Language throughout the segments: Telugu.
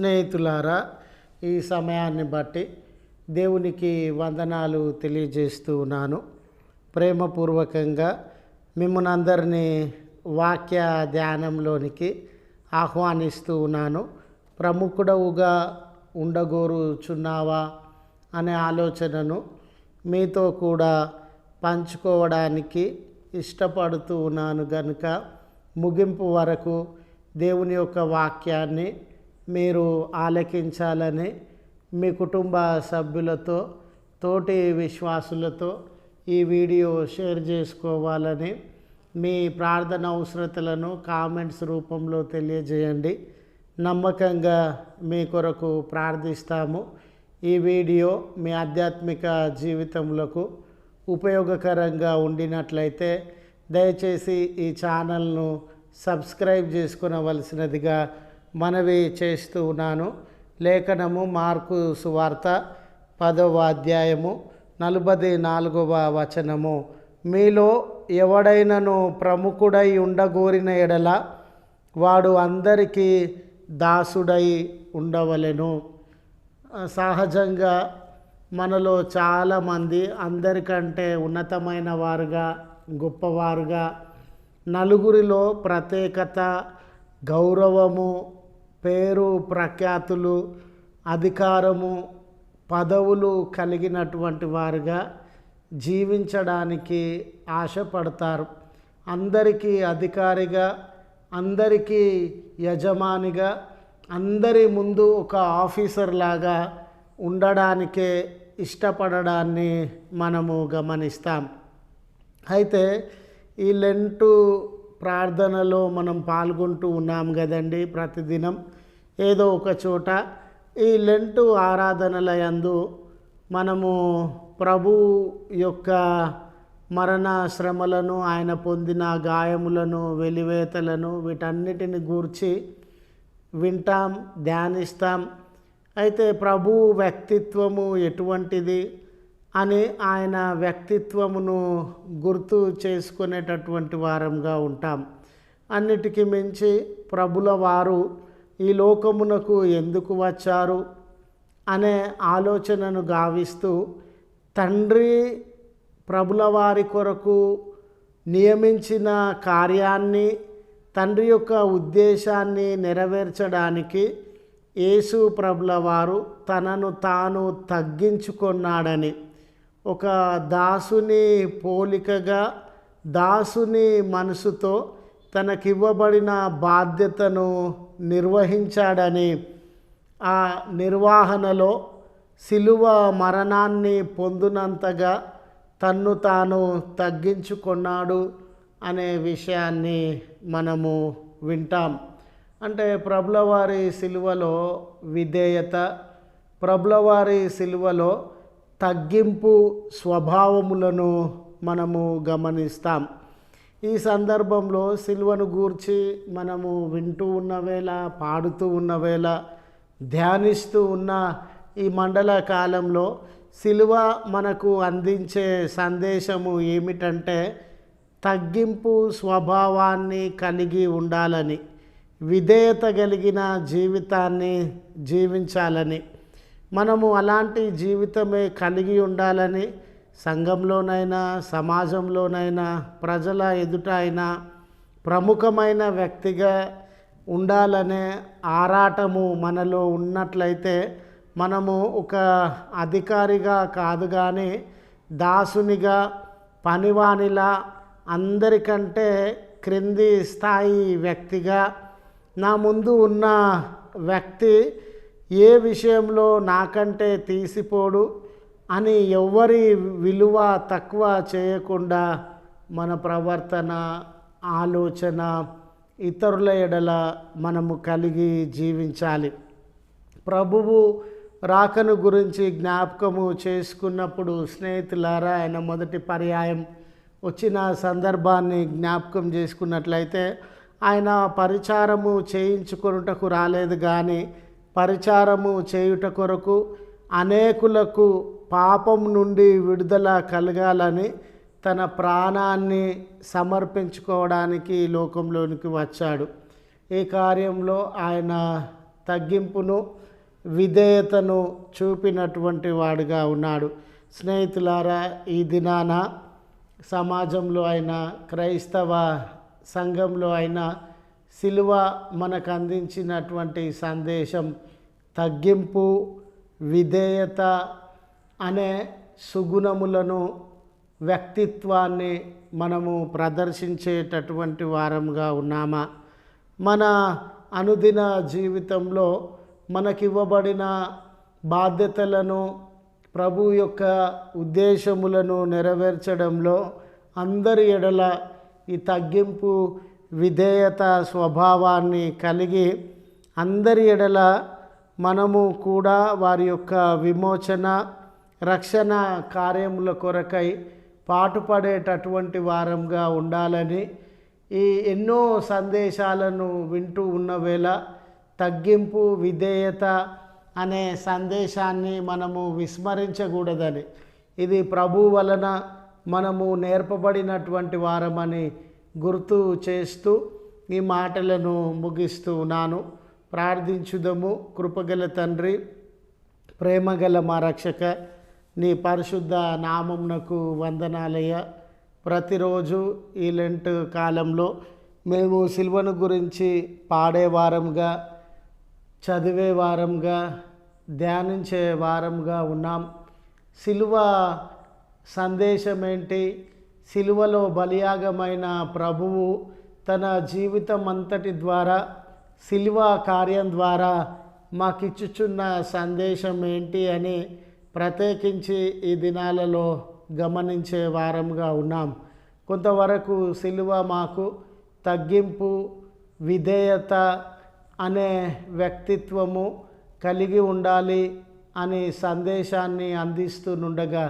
స్నేహితులారా ఈ సమయాన్ని బట్టి దేవునికి వందనాలు తెలియజేస్తూ ఉన్నాను. ప్రేమపూర్వకంగా మిమ్మల్ని అందరినీ వాక్య ధ్యానంలోనికి ఆహ్వానిస్తూ ఉన్నాను. ప్రముఖుడవుగా ఉండగోరుచున్నావా అనే ఆలోచనను మీతో కూడా పంచుకోవడానికి ఇష్టపడుతూ ఉన్నాను. గనుక ముగింపు వరకు దేవుని యొక్క వాక్యాన్ని మీరు ఆలకించాలని మీ కుటుంబ సభ్యులతో తోటి విశ్వాసులతో ఈ వీడియో షేర్ చేసుకోవాలని మీ ప్రార్థన అవసరతలను కామెంట్స్ రూపంలో తెలియజేయండి. నమ్మకంగా మీ కొరకు ప్రార్థిస్తాము. ఈ వీడియో మీ ఆధ్యాత్మిక జీవితములకు ఉపయోగకరంగా ఉండినట్లయితే దయచేసి ఈ ఛానల్ను సబ్స్క్రైబ్ చేసుకునవలసినదిగా మనవి చేస్తూ ఉన్నాను. లేఖనము మార్కు సువార్త పదవ అధ్యాయము నలభై నాలుగవ వచనము. మీలో ఎవడైనను ప్రముఖుడై ఉండగోరిన ఎడల వాడు అందరికీ దాసుడై ఉండవలెను. సహజంగా మనలో చాలామంది అందరికంటే ఉన్నతమైన వారుగా గొప్పవారుగా నలుగురిలో ప్రత్యేకత గౌరవము పేరు ప్రఖ్యాతులు అధికారము పదవులు కలిగినటువంటి వారుగా జీవించడానికి ఆశపడతారు. అందరికీ అధికారిగా అందరికీ యజమానిగా అందరి ముందు ఒక ఆఫీసర్ లాగా ఉండడానికే ఇష్టపడడాన్ని మనము గమనిస్తాం. అయితే ఈ లెంటు ప్రార్థనలో మనం పాల్గొంటూ ఉన్నాం కదండి ప్రతిదినం. ఏదో ఒక చోట ఈ లెంటు ఆరాధనల యందు మనము ప్రభు యొక్క మరణ శ్రమలను ఆయన పొందిన గాయములను వెలివేతలను వీటన్నిటిని గూర్చి వింటాం ధ్యానిస్తాం. అయితే ప్రభు వ్యక్తిత్వము ఎటువంటిది? అని ఆయన వ్యక్తిత్వమును గుర్తు చేసుకునేటటువంటి వారంగా ఉంటాం. అన్నిటికీ మించి ప్రభుల వారు ఈ లోకమునకు ఎందుకు వచ్చారు అనే ఆలోచనను గావిస్తూ తండ్రి ప్రభుల వారి కొరకు నియమించిన కార్యాన్ని తండ్రి యొక్క ఉద్దేశాన్ని నెరవేర్చడానికి యేసు ప్రభుల వారు తనను తాను తగ్గించుకున్నాడని ఒక దాసుని పోలికగా దాసుని మనసుతో తనకివ్వబడిన బాధ్యతను నిర్వహించాడని ఆ నిర్వహణలో సిలువ మరణాన్ని పొందినంతగా తన్ను తాను తగ్గించుకున్నాడు అనే విషయాన్ని మనము వింటాం. అంటే ప్రభులవారి సిలువలో విధేయత ప్రభులవారి సిలువలో తగ్గింపు స్వభావములను మనము గమనిస్తాం. ఈ సందర్భంలో సిల్వను గూర్చి మనము వింటూ ఉన్న వేళ పాడుతూ ఉన్న వేళ ధ్యానిస్తూ ఉన్న ఈ మండల కాలంలో సిలువ మనకు అందించే సందేశము ఏమిటంటే తగ్గింపు స్వభావాన్ని కలిగి ఉండాలని విధేయత కలిగిన జీవితాన్ని జీవించాలని. మనము అలాంటి జీవితమే కలిగి ఉండాలని సంఘంలోనైనా సమాజంలోనైనా ప్రజల ఎదుట అయినా ప్రముఖమైన వ్యక్తిగా ఉండాలనే ఆరాటము మనలో ఉన్నట్లయితే మనము ఒక అధికారిగా కాదు కానీ దాసునిగా పనివానిలా అందరికంటే క్రింది స్థాయి వ్యక్తిగా నా ముందు ఉన్న వ్యక్తి ఏ విషయంలో నాకంటే తీసిపోడు అని ఎవ్వరి విలువ తక్కువ చేయకుండా మన ప్రవర్తన ఆలోచన ఇతరుల ఎడల మనము కలిగి జీవించాలి. ప్రభువు రాకను గురించి జ్ఞాపకము చేసుకున్నప్పుడు స్నేహితులారా ఆయన మొదటి పర్యాయం వచ్చిన సందర్భాన్ని జ్ఞాపకం చేసుకున్నట్లయితే ఆయన పరిచారము చేయించుకొనుటకు రాలేదు కానీ పరిచారము చేయుట కొరకు అనేకులకు పాపం నుండి విడుదల కలగాలని తన ప్రాణాన్ని సమర్పించుకోవడానికి ఈ లోకంలోనికి వచ్చాడు. ఈ కార్యంలో ఆయన తగ్గింపును విధేయతను చూపినటువంటి వాడుగా ఉన్నాడు. స్నేహితులారా ఈ దినాన సమాజంలో అయినా క్రైస్తవ సంఘంలో అయినా సిలువ మనకు అందించినటువంటి సందేశం తగ్గింపు విధేయత అనే సుగుణములను వ్యక్తిత్వాన్ని మనము ప్రదర్శించేటటువంటి వారంగా ఉన్నామా? మన అనుదిన జీవితంలో మనకివ్వబడిన బాధ్యతలను ప్రభు యొక్క ఉద్దేశములను నెరవేర్చడంలో అందరి ఎడల ఈ తగ్గింపు విధేయత స్వభావాన్ని కలిగి అందరి ఎడల మనము కూడా వారి యొక్క విమోచన రక్షణ కార్యముల కొరకై పాటుపడేటటువంటి వారంగా ఉండాలని ఈ ఎన్నో సందేశాలను వింటూ ఉన్న వేళ తగ్గింపు విధేయత అనే సందేశాన్ని మనము విస్మరించకూడదని. ఇది ప్రభు వలన మనము నేర్పబడినటువంటి వారమని గుర్తు చేస్తూ ఈ మాటలను ముగిస్తూ ఉన్నాను. ప్రార్థించుదము. కృపగల తండ్రి ప్రేమగల మా రక్షక నీ పరిశుద్ధ నామమునకు వందనాలయ్య. ప్రతిరోజు ఈ లెంట్ కాలంలో మేము సిల్వను గురించి పాడే వారంగా చదివే వారంగా ధ్యానించే వారంగా ఉన్నాం. సిలువ సందేశం ఏంటి? సిలువలో బలియాగమైన ప్రభువు తన జీవితం అంతటి ద్వారా సిలువ కార్యం ద్వారా మాకిచ్చుచున్న సందేశం ఏంటి అని ప్రత్యేకించి ఈ దినాలలో గమనించే వారంగా ఉన్నాం. కొంతవరకు సిలువ మాకు తగ్గింపు విధేయత అనే వ్యక్తిత్వము కలిగి ఉండాలి అని సందేశాన్ని అందిస్తుండగా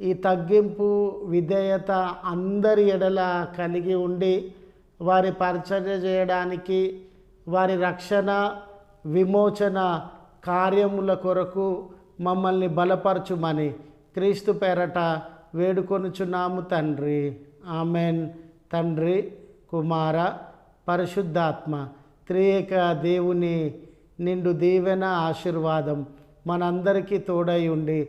ఈ తగ్గింపు విధేయత అందరి ఎడల కలిగి ఉండి వారి పరిచర్య చేయడానికి వారి రక్షణ విమోచన కార్యముల కొరకు మమ్మల్ని బలపరచుమని క్రీస్తు పేరట వేడుకొనుచున్నాము తండ్రి. ఆమెన్. తండ్రి కుమార పరిశుద్ధాత్మ త్రియేక దేవుని నిండు దీవెన ఆశీర్వాదం మనందరికీ తోడై ఉండి